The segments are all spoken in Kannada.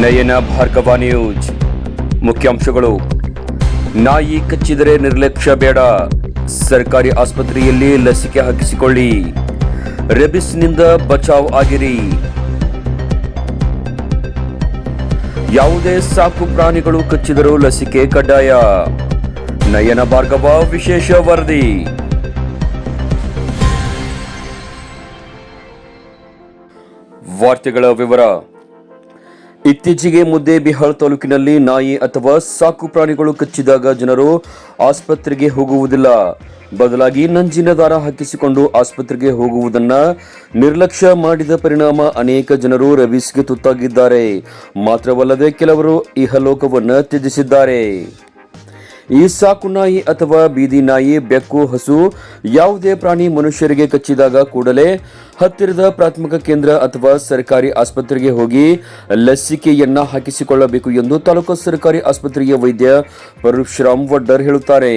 ನಯನ ಭಾರ್ಗವ ನ್ಯೂಸ್ ಮುಖ್ಯಾಂಶಗಳು. ನಾಯಿ ಕಚ್ಚಿದರೆ ನಿರ್ಲಕ್ಷ್ಯ ಬೇಡ. ಸರ್ಕಾರಿ ಆಸ್ಪತ್ರೆಯಲ್ಲಿ ಲಸಿಕೆ ಹಾಕಿಸಿಕೊಳ್ಳಿ. ರೆಬಿಸ್ನಿಂದ ಬಚಾವ್ ಆಗಿರಿ. ಯಾವುದೇ ಸಾಕು ಪ್ರಾಣಿಗಳು ಕಚ್ಚಿದರೂ ಲಸಿಕೆ ಕಡ್ಡಾಯ. ನಯನ ಭಾರ್ಗವ ವಿಶೇಷ ವರದಿ. ವಾರ್ತೆಗಳ ವಿವರ. ಇತ್ತೀಚೆಗೆ ಮುದ್ದೇಬಿಹಾಳ್ ತಾಲೂಕಿನಲ್ಲಿ ನಾಯಿ ಅಥವಾ ಸಾಕು ಪ್ರಾಣಿಗಳು ಕಚ್ಚಿದಾಗ ಜನರು ಆಸ್ಪತ್ರೆಗೆ ಹೋಗುವುದಿಲ್ಲ. ಬದಲಾಗಿ ನಂಜಿನ ದಾರ ಹಾಕಿಸಿಕೊಂಡು ಆಸ್ಪತ್ರೆಗೆ ಹೋಗುವುದನ್ನ ನಿರ್ಲಕ್ಷ್ಯ ಮಾಡಿದ ಪರಿಣಾಮ ಅನೇಕ ಜನರು ರವೀಸ್ಗೆ ತುತ್ತಾಗಿದ್ದಾರೆ. ಮಾತ್ರವಲ್ಲದೆ ಕೆಲವರು ಇಹಲೋಕವನ್ನು ತ್ಯಜಿಸಿದ್ದಾರೆ. ಈ ಸಾಕು ನಾಯಿ ಅಥವಾ ಬೀದಿ ನಾಯಿ, ಬೆಕ್ಕು, ಹಸು ಯಾವುದೇ ಪ್ರಾಣಿ ಮನುಷ್ಯರಿಗೆ ಕಚ್ಚಿದಾಗ ಕೂಡಲೇ ಹತ್ತಿರದ ಪ್ರಾಥಮಿಕ ಕೇಂದ್ರ ಅಥವಾ ಸರ್ಕಾರಿ ಆಸ್ಪತ್ರೆಗೆ ಹೋಗಿ ಲಸಿಕೆಯನ್ನ ಹಾಕಿಸಿಕೊಳ್ಳಬೇಕು ಎಂದು ತಾಲೂಕು ಸರ್ಕಾರಿ ಆಸ್ಪತ್ರೆಯ ವೈದ್ಯ ಪರಶುರಾಮ್ ವಡ್ಡರ್ ಹೇಳುತ್ತಾರೆ.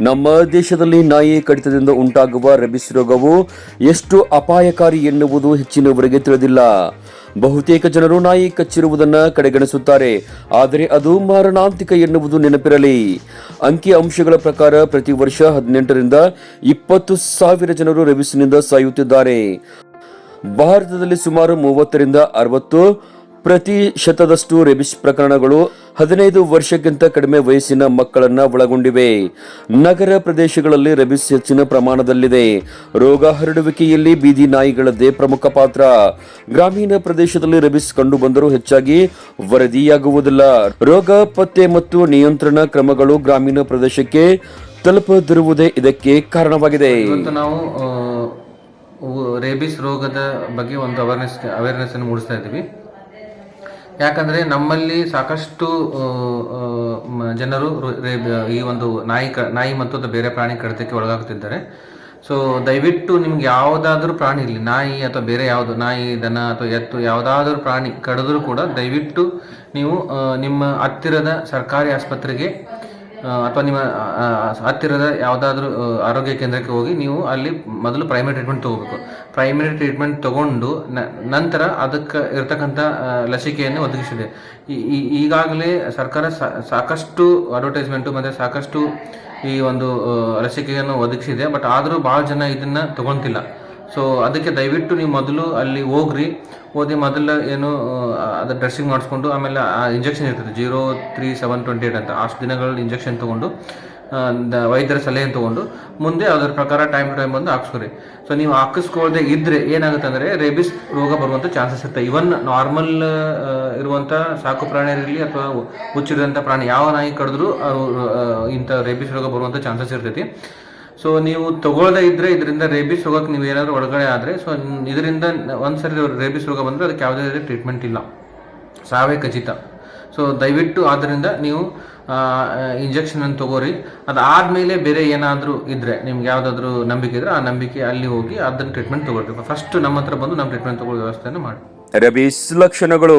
ನಮ್ಮ ದೇಶದಲ್ಲಿ ನಾಯಿ ಕಡಿತದಿಂದ ಉಂಟಾಗುವ ರೆಬಿಸ್ ರೋಗವು ಎಷ್ಟು ಅಪಾಯಕಾರಿ ಎನ್ನುವುದು ಹೆಚ್ಚಿನವರಿಗೆ ತಿಳಿದಿಲ್ಲ. ಬಹುತೇಕ ಜನರು ನಾಯಿ ಕಚ್ಚಿರುವುದನ್ನು ಕಡೆಗಣಿಸುತ್ತಾರೆ. ಆದರೆ ಅದು ಮಾರಣಾಂತಿಕ ಎನ್ನುವುದು ನೆನಪಿರಲಿ. ಅಂಕಿ ಅಂಶಗಳ ಪ್ರಕಾರ ಪ್ರತಿ ವರ್ಷ ಹದಿನೆಂಟರಿಂದ ಇಪ್ಪತ್ತು ಸಾವಿರ ಜನರು ರೆಬಿಸ್ನಿಂದ ಸಾಯುತ್ತಿದ್ದಾರೆ. ಭಾರತದಲ್ಲಿ ಸುಮಾರು ಮೂವತ್ತರಿಂದ ಅರವತ್ತು ಪ್ರತಿಶತದಷ್ಟು ರೆಬಿಸ್ ಪ್ರಕರಣಗಳು ಹದಿನೈದು ವರ್ಷಕ್ಕಿಂತ ಕಡಿಮೆ ವಯಸ್ಸಿನ ಮಕ್ಕಳನ್ನ ಒಳಗೊಂಡಿವೆ. ನಗರ ಪ್ರದೇಶಗಳಲ್ಲಿ ರೆಬಿಸ್ ಹೆಚ್ಚಿನ ಪ್ರಮಾಣದಲ್ಲಿದೆ. ರೋಗ ಹರಡುವಿಕೆಯಲ್ಲಿ ಬೀದಿ ನಾಯಿಗಳದ್ದೇ ಪ್ರಮುಖ ಪಾತ್ರ. ಗ್ರಾಮೀಣ ಪ್ರದೇಶದಲ್ಲಿ ರೆಬಿಸ್ ಕಂಡು ಬಂದರೂ ಹೆಚ್ಚಾಗಿ ವರದಿಯಾಗುವುದಿಲ್ಲ. ರೋಗ, ಪತ್ತೆ ಮತ್ತು ನಿಯಂತ್ರಣ ಕ್ರಮಗಳು ಗ್ರಾಮೀಣ ಪ್ರದೇಶಕ್ಕೆ ತಲುಪದಿರುವುದೇ ಇದಕ್ಕೆ ಕಾರಣವಾಗಿದೆ. ರೇಬಿಸ್ ರೋಗದ ಬಗ್ಗೆ ಒಂದು ಅವೇರ್ನೆಸ್ ಅವೇರ್ನೆಸ್ ಅನ್ನು ಮೂಡಿಸ್ತಾ ಇದ್ದೀವಿ. ಯಾಕಂದ್ರೆ ನಮ್ಮಲ್ಲಿ ಸಾಕಷ್ಟು ಜನರು ಈ ಒಂದು ನಾಯಿ ಕ, ನಾಯಿ ಮತ್ತು ಬೇರೆ ಪ್ರಾಣಿ ಕಡಿತಕ್ಕೆ ಒಳಗಾಗ್ತಿದ್ದಾರೆ. ಸೊ, ದಯವಿಟ್ಟು ನಿಮ್ಗೆ ಯಾವುದಾದ್ರೂ ಪ್ರಾಣಿ ಇರಲಿ, ನಾಯಿ ಅಥವಾ ಬೇರೆ ಯಾವುದು, ನಾಯಿ, ದನ ಅಥವಾ ಎತ್ತು, ಯಾವುದಾದ್ರೂ ಪ್ರಾಣಿ ಕಡಿದ್ರೂ ಕೂಡ ದಯವಿಟ್ಟು ನೀವು ನಿಮ್ಮ ಹತ್ತಿರದ ಸರ್ಕಾರಿ ಆಸ್ಪತ್ರೆಗೆ ಅಥವಾ ನಿಮ್ಮ ಹತ್ತಿರದ ಯಾವುದಾದ್ರೂ ಆರೋಗ್ಯ ಕೇಂದ್ರಕ್ಕೆ ಹೋಗಿ ನೀವು ಅಲ್ಲಿ ಮೊದಲು ಪ್ರೈಮರಿ ಟ್ರೀಟ್ಮೆಂಟ್ ತಗೋಬೇಕು. ಪ್ರೈಮರಿ ಟ್ರೀಟ್ಮೆಂಟ್ ತಗೊಂಡು ನಂತರ ಅದಕ್ಕೆ ಇರತಕ್ಕಂಥ ಲಸಿಕೆಯನ್ನು ಒದಗಿಸಿದೆ. ಈಗಾಗಲೇ ಸರ್ಕಾರ ಸಾಕಷ್ಟು ಅಡ್ವರ್ಟೈಸ್ಮೆಂಟು ಮತ್ತು ಸಾಕಷ್ಟು ಈ ಒಂದು ಲಸಿಕೆಯನ್ನು ಒದಗಿಸಿದೆ ಬಟ್ ಆದರೂ ಭಾಳ ಜನ ಇದನ್ನು ತಗೊಂತಿಲ್ಲ ಸೊ ಅದಕ್ಕೆ ದಯವಿಟ್ಟು ನೀವು ಮೊದಲು ಅಲ್ಲಿ ಹೋಗ್ರಿ. ಹೋಗಿ ಮೊದಲು ಏನು ಅದು ಡ್ರೆಸ್ಸಿಂಗ್ ಮಾಡಿಸ್ಕೊಂಡು ಆಮೇಲೆ ಆ ಇಂಜೆಕ್ಷನ್ ಇರ್ತದೆ. Zero three seven twenty eight ಅಂತ. ಅಷ್ಟು ದಿನಗಳ ಇಂಜೆಕ್ಷನ್ ತೊಗೊಂಡು ವೈದ್ಯರ ಸಲಹೆ ತಗೊಂಡು ಮುಂದೆ ಅದರ ಪ್ರಕಾರ ಟೈಮ್ ಟು ಟೈಮ್ ಬಂದು ಹಾಕ್ಸ್ಕೊರಿ. ಸೊ ನೀವು ಹಾಕಿಸ್ಕೊಳ್ಳದೆ ಇದ್ರೆ ಏನಾಗುತ್ತೆ ಅಂದರೆ ರೇಬಿಸ್ ರೋಗ ಬರುವಂಥ ಚಾನ್ಸಸ್ ಇರುತ್ತೆ. ಇವನ್ ನಾರ್ಮಲ್ ಇರುವಂಥ ಸಾಕು ಪ್ರಾಣಿಯರಿರಲಿ ಅಥವಾ ಹುಚ್ಚಿರುವಂಥ ಪ್ರಾಣಿ, ಯಾವ ನಾಯಿ ಕಡಿದ್ರು ಇಂಥ ರೇಬಿಸ್ ರೋಗ ಬರುವಂಥ ಚಾನ್ಸಸ್ ಇರ್ತೈತಿ. ಸೊ ನೀವು ತಗೊಳ್ಳದೆ ಇದ್ರೆ ಇದರಿಂದ ರೇಬಿಸ್ ರೋಗಕ್ಕೆ ನೀವು ಏನಾದರೂ ಒಳಗಡೆ ಆದರೆ ಸೊ ಇದರಿಂದ ಒಂದ್ಸರಿ ರೇಬಿಸ್ ರೋಗ ಬಂದರೆ ಅದಕ್ಕೆ ಯಾವುದೇ ರೀತಿ ಟ್ರೀಟ್ಮೆಂಟ್ ಇಲ್ಲ. ಸಾವೇ ಖಚಿತ. ಸೊ ದಯವಿಟ್ಟು ಆದ್ದರಿಂದ ನೀವು ಇಂಜೆಕ್ಷನ್ ಅನ್ನು ತಗೋರಿ. ಅದಾದ್ಮೇಲೆ ಬೇರೆ ಏನಾದರೂ ಇದ್ರೆ, ನಿಮ್ಗೆ ಯಾವುದಾದ್ರೂ ನಂಬಿಕೆ ಇದ್ರೆ ಆ ನಂಬಿಕೆ ಅಲ್ಲಿ ಹೋಗಿ ಅದನ್ನ ಟ್ರೀಟ್ಮೆಂಟ್ ತಗೊಳ್ಬೇಕು ಫಸ್ಟ್ ನಮ್ಮ ಹತ್ರ ಬಂದು ನಮ್ಮ ಟ್ರೀಟ್ಮೆಂಟ್ ತಗೊಳ್ಳೋ ವ್ಯವಸ್ಥೆಯನ್ನು ಮಾಡಿ. ರೆಬಿಸ್ ಲಕ್ಷಣಗಳು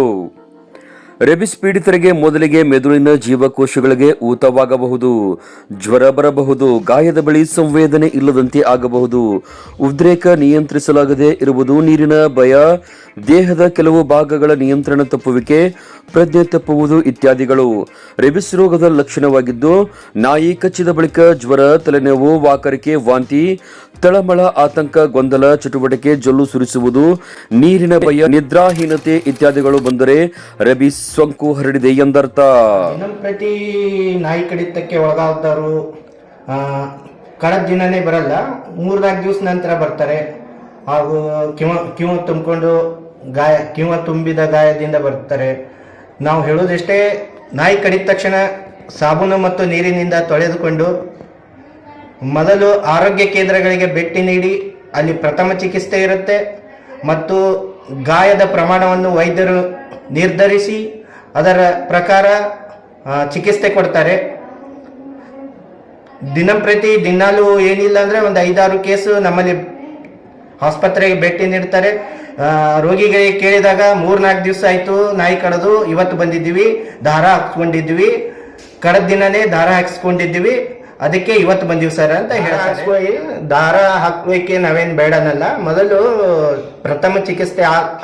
ರೆಬಿಸ್ ಪೀಡಿತರಿಗೆ ಮೊದಲಿಗೆ ಮೆದುಳಿನ ಜೀವಕೋಶಗಳಿಗೆ ಊತವಾಗಬಹುದು. ಜ್ವರ ಬರಬಹುದು, ಗಾಯದ ಬಳಿ ಸಂವೇದನೆ ಇಲ್ಲದಂತೆ ಆಗಬಹುದು. ಉದ್ರೇಕ ನಿಯಂತ್ರಿಸಲಾಗದೆ ಇರುವುದು ನೀರಿನ ಭಯ. ದೇಹದ ಕೆಲವು ಭಾಗಗಳ ನಿಯಂತ್ರಣ ತಪ್ಪುವಿಕೆ, ಪ್ರಜ್ಞೆ ತಪ್ಪುವುದು ಇತ್ಯಾದಿಗಳು. ರೆಬಿಸ್ ರೋಗದ ಲಕ್ಷಣವಾಗಿದ್ದು, ನಾಯಿ ಕಚ್ಚಿದ ಬಳಿಕ ಜ್ವರ, ತಲೆನೋವು, ವಾಕರಿಕೆ, ವಾಂತಿ, ತಳಮಳ, ಆತಂಕ, ಗೊಂದಲ, ಚಟುವಟಿಕೆ, ಜೊಲ್ಲು ಸುರಿಸುವುದು, ನೀರಿನ ಭಯ, ನಿದ್ರಾಹೀನತೆ ಇತ್ಯಾದಿಗಳು ಬಂದರೆ ರೆಬಿಸ್ ಸೋಂಕು ಹರಡಿದೆ ಎಂದರ್ಥ? ದಿನಂಪ್ರತಿ ನಾಯಿ ಕಡಿತಕ್ಕೆ ಒಳಗಾದವರು ಕಳೆದ ದಿನನೇ ಬರಲ್ಲ, ಮೂರ್ನಾಲ್ಕು ದಿವಸ ನಂತರ ಬರ್ತಾರೆ. ಹಾಗೂ ಕಿವ ಕಿವ ತುಂಬಿಕೊಂಡು ಗಾಯ, ಕಿವ ತುಂಬಿದ ಗಾಯದಿಂದ ಬರ್ತಾರೆ. ನಾವು ಹೇಳೋದಷ್ಟೇ ನಾಯಿ ಕಡಿದ ತಕ್ಷಣ ಸಾಬೂನು ಮತ್ತು ನೀರಿನಿಂದ ತೊಳೆದುಕೊಂಡು ಮೊದಲು ಆರೋಗ್ಯ ಕೇಂದ್ರಗಳಿಗೆ ಭೇಟಿ ನೀಡಿ, ಅಲ್ಲಿ ಪ್ರಥಮ ಚಿಕಿತ್ಸೆ ಇರುತ್ತೆ. ಮತ್ತು ಗಾಯದ ಪ್ರಮಾಣವನ್ನು ವೈದ್ಯರು ನಿರ್ಧರಿಸಿ ಅದರ ಪ್ರಕಾರ ಚಿಕಿತ್ಸೆ ಕೊಡ್ತಾರೆ. ದಿನಂಪ್ರತಿ ದಿನಾಲೂ ಏನಿಲ್ಲ ಅಂದ್ರೆ ಒಂದು ಐದಾರು ಕೇಸು ನಮ್ಮಲ್ಲಿ ಆಸ್ಪತ್ರೆಗೆ ಭೇಟಿ ನೀಡ್ತಾರೆ. ರೋಗಿಗಳಿಗೆ ಕೇಳಿದಾಗ ಮೂರ್ನಾಲ್ಕು ದಿವಸ ಆಯ್ತು ನಾಯಿ ಕಡದು ಇವತ್ತು ಬಂದಿದ್ದೀವಿ ದಾರ ಹಾಕ್ಸ್ಕೊಂಡಿದ್ವಿ ಕಡದ ದಿನನೇ ದಾರ ಹಾಕ್ಸ್ಕೊಂಡಿದ್ದೀವಿ ಅದಕ್ಕೆ ಇವತ್ತು ಬಂದಿವಿ ಸರ್ ಅಂತ ಹೇಳಿ ದಾರ ಹಾಕ್ಬೇಕೆ ನಾವೇನು ಬೇಡನಲ್ಲ ಮೊದಲು ಪ್ರಥಮ ಚಿಕಿತ್ಸೆ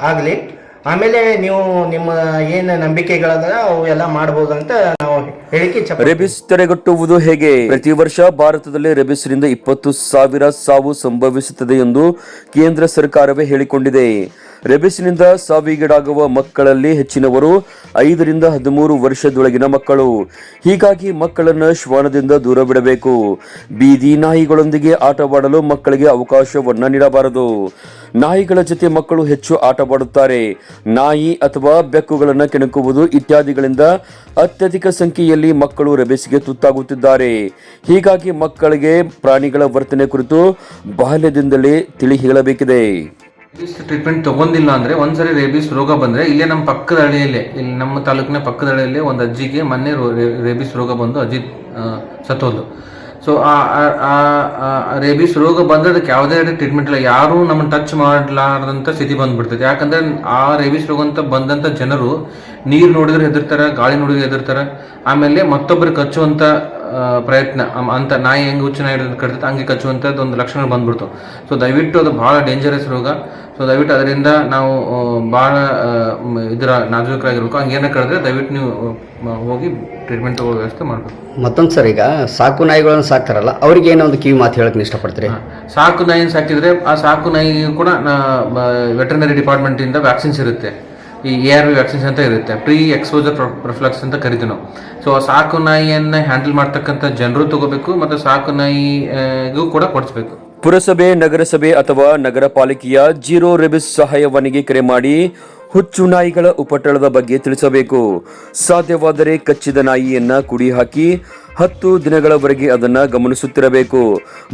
ಆಗ್ಲಿ. ಆಮೇಲೆ ನೀವು ನಿಮ್ಮ ಏನು ನಂಬಿಕೆಗಳದ ಅವು ಎಲ್ಲ ಮಾಡಬಹುದು ಅಂತ ನಾವು ಹೇಳಿಕೆ ರೆಬಿಸ್ ತಡೆಗಟ್ಟುವುದು ಹೇಗೆ? ಪ್ರತಿ ವರ್ಷ ಭಾರತದಲ್ಲಿ ರೆಬಿಸ್ನಿಂದ ಇಪ್ಪತ್ತು ಸಾವಿರ ಸಾವು ಸಂಭವಿಸುತ್ತದೆ ಎಂದು ಕೇಂದ್ರ ಸರ್ಕಾರವೇ ಹೇಳಿಕೊಂಡಿದೆ. ರೆಬಿಸ್ನಿಂದ ಸಾವಿಗೀಡಾಗುವ ಮಕ್ಕಳಲ್ಲಿ ಹೆಚ್ಚಿನವರು ಐದರಿಂದ ಹದಿಮೂರು ವರ್ಷದೊಳಗಿನ ಮಕ್ಕಳು. ಹೀಗಾಗಿ ಮಕ್ಕಳನ್ನು ಶ್ವಾನದಿಂದ ದೂರ ಬಿಡಬೇಕು. ಬೀದಿ ನಾಯಿಗಳೊಂದಿಗೆ ಆಟವಾಡಲು ಮಕ್ಕಳಿಗೆ ಅವಕಾಶವನ್ನು ನೀಡಬಾರದು. ನಾಯಿಗಳ ಜೊತೆ ಮಕ್ಕಳು ಹೆಚ್ಚು ಆಟವಾಡುತ್ತಾರೆ. ನಾಯಿ ಅಥವಾ ಬೆಕ್ಕುಗಳನ್ನು ಕೆಣಕುವುದು ಇತ್ಯಾದಿಗಳಿಂದ ಅತ್ಯಧಿಕ ಸಂಖ್ಯೆಯಲ್ಲಿ ಮಕ್ಕಳು ರೆಬಿಸ್ಗೆ ತುತ್ತಾಗುತ್ತಿದ್ದಾರೆ. ಹೀಗಾಗಿ ಮಕ್ಕಳಿಗೆ ಪ್ರಾಣಿಗಳ ವರ್ತನೆ ಕುರಿತು ಬಾಲ್ಯದಿಂದಲೇ ತಿಳಿ ಹೇಳಬೇಕಿದೆ. ರೇಬಿಸ್ ಟ್ರೀಟ್ಮೆಂಟ್ ತಗೊಂಡಿಲ್ಲ ಅಂದ್ರೆ ಒಂದ್ಸರಿ ರೇಬಿಸ್ ರೋಗ ಬಂದ್ರೆ ಇಲ್ಲೇ ನಮ್ಮ ಪಕ್ಕದ ಹಳ್ಳಿಯಲ್ಲೇ, ಇಲ್ಲಿ ನಮ್ಮ ತಾಲೂಕಿನ ಪಕ್ಕದ ಹಳ್ಳಿಯಲ್ಲೇ ಒಂದು ಅಜ್ಜಿಗೆ ಮೊನ್ನೆ ರೇಬಿಸ್ ರೋಗ ಬಂದು ಅಜ್ಜಿ ಸತ್ತೋದು ಸೊ ಆ ರೇಬಿಸ್ ರೋಗ ಬಂದ್ರೆ ಅದಕ್ಕೆ ಯಾವುದೇ ಟ್ರೀಟ್ಮೆಂಟ್ ಇಲ್ಲ. ಯಾರು ನಮ್ಮನ್ನು ಟಚ್ ಮಾಡಲಾರದಂತ ಸ್ಥಿತಿ ಬಂದ್ಬಿಡ್ತೈತೆ ಯಾಕಂದ್ರೆ ಆ ರೇಬಿಸ್ ರೋಗ ಅಂತ ಬಂದಂತ ಜನರು ನೀರು ನೋಡಿದ್ರೆ ಹೆದರ್ತಾರೆ, ಗಾಳಿ ನೋಡಿದ್ರೆ ಹೆದರ್ತಾರೆ. ಆಮೇಲೆ ಮತ್ತೊಬ್ಬರಿಗೆ ಕಚ್ಚುವಂತ ಪ್ರಯತ್ನ. ಅಂತ ನಾಯಿ ಹೆಂಗೆ ಹುಚ್ಚು ನಾಯಿ ಹಿಡಿದು ಕಡ್ತೈತೆ ಹಂಗೆ ಕಚ್ಚುವಂಥದ್ದು ಒಂದು ಲಕ್ಷಣ ಬಂದ್ಬಿಡ್ತು. ಸೊ ದಯವಿಟ್ಟು ಅದು ಭಾಳ ಡೇಂಜರಸ್ ರೋಗ. ಸೊ ದಯವಿಟ್ಟು ಅದರಿಂದ ನಾವು ಭಾಳ ಇದರ ನಾಜೂಕರಾಗಿರ್ಬೇಕು. ಹಂಗೇನ ಕಳೆದ್ರೆ ದಯವಿಟ್ಟು ನೀವು ಹೋಗಿ ಟ್ರೀಟ್ಮೆಂಟ್ ತಗೊಳ್ಳೋ ವ್ಯವಸ್ಥೆ ಮಾಡಬೇಕು. ಮತ್ತೊಂದು ಸರ್ ಈಗ ಸಾಕು ನಾಯಿಗಳನ್ನು ಸಾಕ್ತಾರಲ್ಲ ಅವ್ರಿಗೆ ಏನೋ ಒಂದು ಕಿವಿ ಮಾತು ಹೇಳಕ್ಕೆ ಇಷ್ಟಪಡ್ತೀರಿ? ಸಾಕು ನಾಯಿನ ಸಾಕಿದರೆ ಆ ಸಾಕು ನಾಯಿ ಕೂಡ ವೆಟರ್ನರಿ ಡಿಪಾರ್ಟ್ಮೆಂಟಿಂದ ವ್ಯಾಕ್ಸಿನ್ಸ್ ಇರುತ್ತೆ. ಈ ಎ ಆರ್ ವಿ ವ್ಯಾಕ್ಸಿನ್ಸ್ ಅಂತ ಇರುತ್ತೆ. ಪ್ರೀ ಎಕ್ಸ್ಪೋಜರ್ ಪ್ರೊಫ್ಲಕ್ಸ್ ಅಂತ ಕರಿತೀವಿ ನಾವು. ಸೊ ಸಾಕು ನಾಯಿಯನ್ನು ಹ್ಯಾಂಡಲ್ ಮಾಡ್ತಕ್ಕಂಥ ಜನರು ತಗೋಬೇಕು ಮತ್ತು ಸಾಕು ನಾಯಿಗೂ ಕೂಡ ಕೊಡಿಸ್ಬೇಕು. ಪುರಸಭೆ, ನಗರಸಭೆ ಅಥವಾ ನಗರ ಪಾಲಿಕೆಯ ಜೀರೋ ರೆಬಿಸ್ ಸಹಾಯವಾಣಿಗೆ ಕರೆ ಮಾಡಿ ಹುಚ್ಚು ನಾಯಿಗಳ ಉಪಟಳದ ಬಗ್ಗೆ ತಿಳಿಸಬೇಕು. ಸಾಧ್ಯವಾದರೆ ಕಚ್ಚಿದ ನಾಯಿಯನ್ನ ಕುಡಿ ಹಾಕಿ ಹತ್ತು ದಿನಗಳವರೆಗೆ ಅದನ್ನ ಗಮನಿಸುತ್ತಿರಬೇಕು.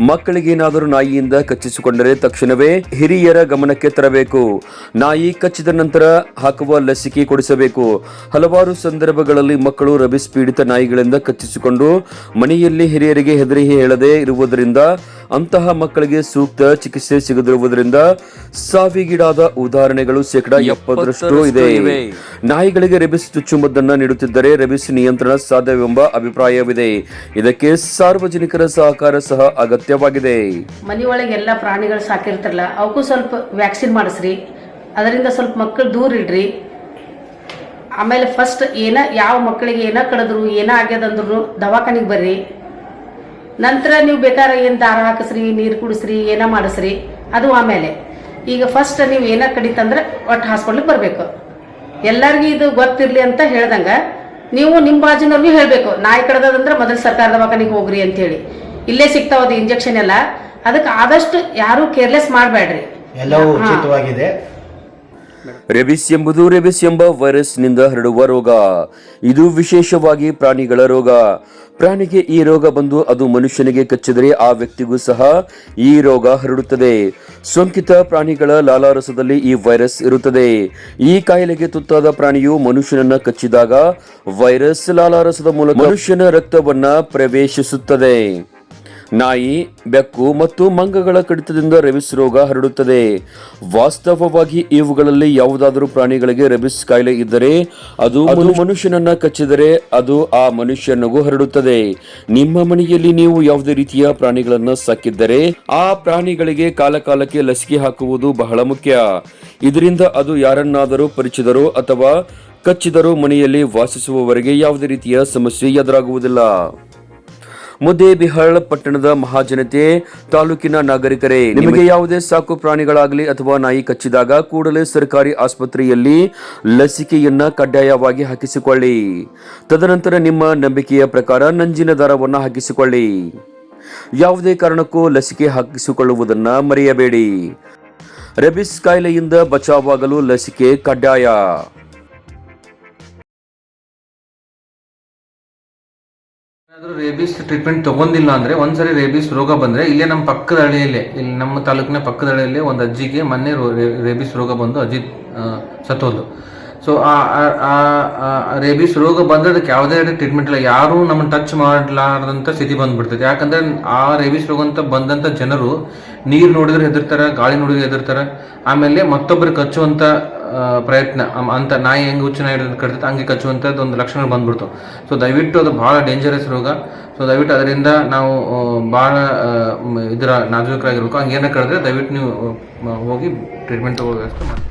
ಮಕ್ಕಳಿಗೇನಾದರೂ ನಾಯಿಯಿಂದ ಕಚ್ಚಿಸಿಕೊಂಡರೆ ತಕ್ಷಣವೇ ಹಿರಿಯರ ಗಮನಕ್ಕೆ ತರಬೇಕು. ನಾಯಿ ಕಚ್ಚಿದ ನಂತರ ಹಾಕುವ ಲಸಿಕೆ ಕೊಡಿಸಬೇಕು. ಹಲವಾರು ಸಂದರ್ಭಗಳಲ್ಲಿ ಮಕ್ಕಳು ರಬಿಸ್ ಪೀಡಿತ ನಾಯಿಗಳಿಂದ ಕಚ್ಚಿಸಿಕೊಂಡು ಮನೆಯಲ್ಲಿ ಹಿರಿಯರಿಗೆ ಹೆದರಿ ಹೇಳದೆ ಇರುವುದರಿಂದ ಅಂತಹ ಮಕ್ಕಳಿಗೆ ಸೂಕ್ತ ಚಿಕಿತ್ಸೆ ಸಿಗದಿರುವುದರಿಂದ ಸಾವಿಗೀಡಾದ ಉದಾಹರಣೆಗಳು ಶೇಕಡಾ ಎಪ್ಪತ್ತರಷ್ಟು ಇದೆ. ನಾಯಿಗಳಿಗೆ ರೆಬಿಸ್ ಚುಚ್ಚುಮದ್ದನ್ನು ನೀಡುತ್ತಿದ್ದರೆ ರೆಬಿಸ್ ನಿಯಂತ್ರಣ ಸಾಧ್ಯವೆಂಬ ಅಭಿಪ್ರಾಯವಿದೆ. ಇದಕ್ಕೆ ಸಾರ್ವಜನಿಕರ ಸಹಕಾರ ಸಹ ಅಗತ್ಯವಾಗಿದೆ. ಮನೆಯೊಳಗೆ ಎಲ್ಲ ಪ್ರಾಣಿಗಳು ಸಾಕಿರ್ತಾರಲ್ಲ, ಅವಕ್ಕೂ ಸ್ವಲ್ಪ ವ್ಯಾಕ್ಸಿನ್ ಮಾಡಿಸ್ರಿ. ಅದರಿಂದ ಸ್ವಲ್ಪ ಮಕ್ಕಳು ದೂರ ಇಡ್ರಿ. ಆಮೇಲೆ ಫಸ್ಟ್ ಏನ, ಯಾವ ಮಕ್ಕಳಿಗೆ ಏನ ಕಡಿದ್ರು, ಏನ ಆಗ್ಯದಂದ್ರು ದವಾಖಾನಿಗೆ ಬರ್ರಿ. ನಂತರ ನೀವು ಬೇಕಾದ್ರೆ ಏನು ದಾರ ಹಾಕಿಸ್ರಿ, ನೀರು ಕುಡಿಸ್ರಿ, ಏನ ಮಾಡಿಸ್ರಿ, ಅದು ಆಮೇಲೆ. ಈಗ ಫಸ್ಟ್ ನೀವು ಏನ ಕಡಿತಂದ್ರೆ ಒಟ್ಟು ಹಾಸ್ಪಿಟ್ಲಿಗೆ ಬರಬೇಕು. ಎಲ್ಲರಿಗೂ ಇದು ಗೊತ್ತಿರಲಿ ಅಂತ ಹೇಳ್ದಂಗ ನೀವು ನಿಮ್ಮ ಬಾಜಿನವ್ರಿಗೆ ಹೇಳಬೇಕು ನಾಯಿ ಕಡ್ದದಂದ್ರೆ ಮೊದಲು ಸರ್ಕಾರದ ದವಾಖಾನಿಗೆ ಹೋಗ್ರಿ ಅಂತ ಹೇಳಿ ಇಲ್ಲೇ ಸಿಗ್ತಾವದು ಇಂಜೆಕ್ಷನ್ ಎಲ್ಲ. ಅದಕ್ಕೆ ಆದಷ್ಟು ಯಾರು ಕೇರ್ಲೆಸ್ ಮಾಡಬೇಡ್ರಿ ಎಲ್ಲವೂ ಉಚಿತವಾಗಿದೆ. ರೆಬಿಸ್ ಎಂಬುದು ರೆಬಿಸ್ ಎಂಬ ವೈರಸ್ನಿಂದ ಹರಡುವ ರೋಗ. ಇದು ವಿಶೇಷವಾಗಿ ಪ್ರಾಣಿಗಳ ರೋಗ. ಪ್ರಾಣಿಗೆ ಈ ರೋಗ ಬಂದು ಅದು ಮನುಷ್ಯನಿಗೆ ಕಚ್ಚಿದರೆ ಆ ವ್ಯಕ್ತಿಗೂ ಸಹ ಈ ರೋಗ ಹರಡುತ್ತದೆ. ಸೋಂಕಿತ ಪ್ರಾಣಿಗಳ ಲಾಲಾರಸದಲ್ಲಿ ಈ ವೈರಸ್ ಇರುತ್ತದೆ. ಈ ಕಾಯಿಲೆಗೆ ತುತ್ತಾದ ಪ್ರಾಣಿಯು ಮನುಷ್ಯನನ್ನ ಕಚ್ಚಿದಾಗ ವೈರಸ್ ಲಾಲಾರಸದ ಮೂಲಕ ಮನುಷ್ಯನ ರಕ್ತವನ್ನ ಪ್ರವೇಶಿಸುತ್ತದೆ. ನಾಯಿ ಬೆಕ್ಕು ಮತ್ತು ಮಂಗಗಳ ಕಡಿತದಿಂದ ರೆಬಿಸ್ ರೋಗ ಹರಡುತ್ತದೆ. ವಾಸ್ತವವಾಗಿ ಇವುಗಳಲ್ಲಿ ಯಾವುದಾದರೂ ಪ್ರಾಣಿಗಳಿಗೆ ರೆಬಿಸ್ ಕಾಯಿಲೆ ಇದ್ದರೆ ಅದು ಮನುಷ್ಯನನ್ನ ಕಚ್ಚಿದರೆ ಅದು ಆ ಮನುಷ್ಯನಿಗೂ ಹರಡುತ್ತದೆ. ನಿಮ್ಮ ಮನೆಯಲ್ಲಿ ನೀವು ಯಾವುದೇ ರೀತಿಯ ಪ್ರಾಣಿಗಳನ್ನ ಸಾಕಿದ್ದರೆ ಆ ಪ್ರಾಣಿಗಳಿಗೆ ಕಾಲಕಾಲಕ್ಕೆ ಲಸಿಕೆ ಹಾಕುವುದು ಬಹಳ ಮುಖ್ಯ. ಇದರಿಂದ ಅದು ಯಾರನ್ನಾದರೂ ಪರಿಚಿದರು ಅಥವಾ ಕಚ್ಚಿದರೂ ಮನೆಯಲ್ಲಿ ವಾಸಿಸುವವರೆಗೆ ಯಾವುದೇ ರೀತಿಯ ಸಮಸ್ಯೆ ಎದುರಾಗುವುದಿಲ್ಲ. ಮುದ್ದೇಬಿಹಾಳ್ ಪಟ್ಟಣದ ಮಹಾಜನತೆ ತಾಲೂಕಿನ ನಾಗರಿಕರೇ ನಿಮಗೆ ಯಾವುದೇ ಸಾಕು ಪ್ರಾಣಿಗಳಾಗಲಿ ಅಥವಾ ನಾಯಿ ಕಚ್ಚಿದಾಗ ಕೂಡಲೇ ಸರ್ಕಾರಿ ಆಸ್ಪತ್ರೆಯಲ್ಲಿ ಲಸಿಕೆಯನ್ನ ಕಡ್ಡಾಯವಾಗಿ ಹಾಕಿಸಿಕೊಳ್ಳಿ. ತದನಂತರ ನಿಮ್ಮ ನಂಬಿಕೆಯ ಪ್ರಕಾರ ನಂಜಿನ ದರವನ್ನು ಹಾಕಿಸಿಕೊಳ್ಳಿ. ಯಾವುದೇ ಕಾರಣಕ್ಕೂ ಲಸಿಕೆ ಹಾಕಿಸಿಕೊಳ್ಳುವುದನ್ನ ಮರೆಯಬೇಡಿ. ರೆಬಿಸ್ ಕಾಯಿಲೆಯಿಂದ ಬಚಾವಾಗಲು ಲಸಿಕೆ ಕಡ್ಡಾಯ. ಏನಾದರೂ ರೇಬಿಸ್ ಟ್ರೀಟ್ಮೆಂಟ್ ತಗೊಂಡಿಲ್ಲ ಅಂದರೆ ಒಂದ್ಸರಿ ರೇಬಿಸ್ ರೋಗ ಬಂದರೆ ಇಲ್ಲೇ ನಮ್ಮ ಪಕ್ಕದ ಹಳ್ಳಿಯಲ್ಲೇ ಇಲ್ಲಿ ನಮ್ಮ ತಾಲೂಕಿನ ಪಕ್ಕದ ಹಳ್ಳಿಯಲ್ಲೇ ಒಂದು ಅಜ್ಜಿಗೆ ಮೊನ್ನೆ ರೇಬಿಸ್ ರೋಗ ಬಂದು ಅಜ್ಜಿ ಸತ್ತೋದು ಸೊ ಆ ರೇಬಿಸ್ ರೋಗ ಬಂದರೆ ಅದಕ್ಕೆ ಯಾವುದೇ ಟ್ರೀಟ್ಮೆಂಟ್ ಇಲ್ಲ. ಯಾರು ನಮ್ಮನ್ನು ಟಚ್ ಮಾಡಲಾರದಂಥ ಸ್ಥಿತಿ ಬಂದ್ಬಿಡ್ತೈತೆ. ಯಾಕಂದ್ರೆ ಆ ರೇಬಿಸ್ ರೋಗ ಅಂತ ಬಂದಂಥ ಜನರು ನೀರು ನೋಡಿದ್ರೆ ಹೆದರ್ತಾರೆ ಗಾಳಿ ನೋಡಿದ್ರೆ ಹೆದರ್ತಾರೆ. ಆಮೇಲೆ ಮತ್ತೊಬ್ಬರಿಗೆ ಕಚ್ಚುವಂತ ಆ, ಪ್ರಯತ್ನ. ಅಂತ ನಾಯಿ ಹೆಂಗೆ ಹುಚ್ಚು ನಾಯಿ ಕಡಿತೈತೆ ಹಂಗೆ ಕಚ್ಚುವಂಥದ್ದು ಒಂದು ಲಕ್ಷಣ ಬಂದ್ಬಿಡ್ತು. ಸೊ ದಯವಿಟ್ಟು ಅದು ಭಾಳ ಡೇಂಜರಸ್ ರೋಗ. ಸೊ ದಯವಿಟ್ಟು ಅದರಿಂದ ನಾವು ಭಾಳ ಇದರ ನಾಜೂಕರಾಗಿರ್ಬೇಕು. ಹಂಗೇನ ಕಳೆದ್ರೆ ದಯವಿಟ್ಟು ನೀವು ಹೋಗಿ ಟ್ರೀಟ್ಮೆಂಟ್ ತಗೋಬೇಕು ಮಾಡಿ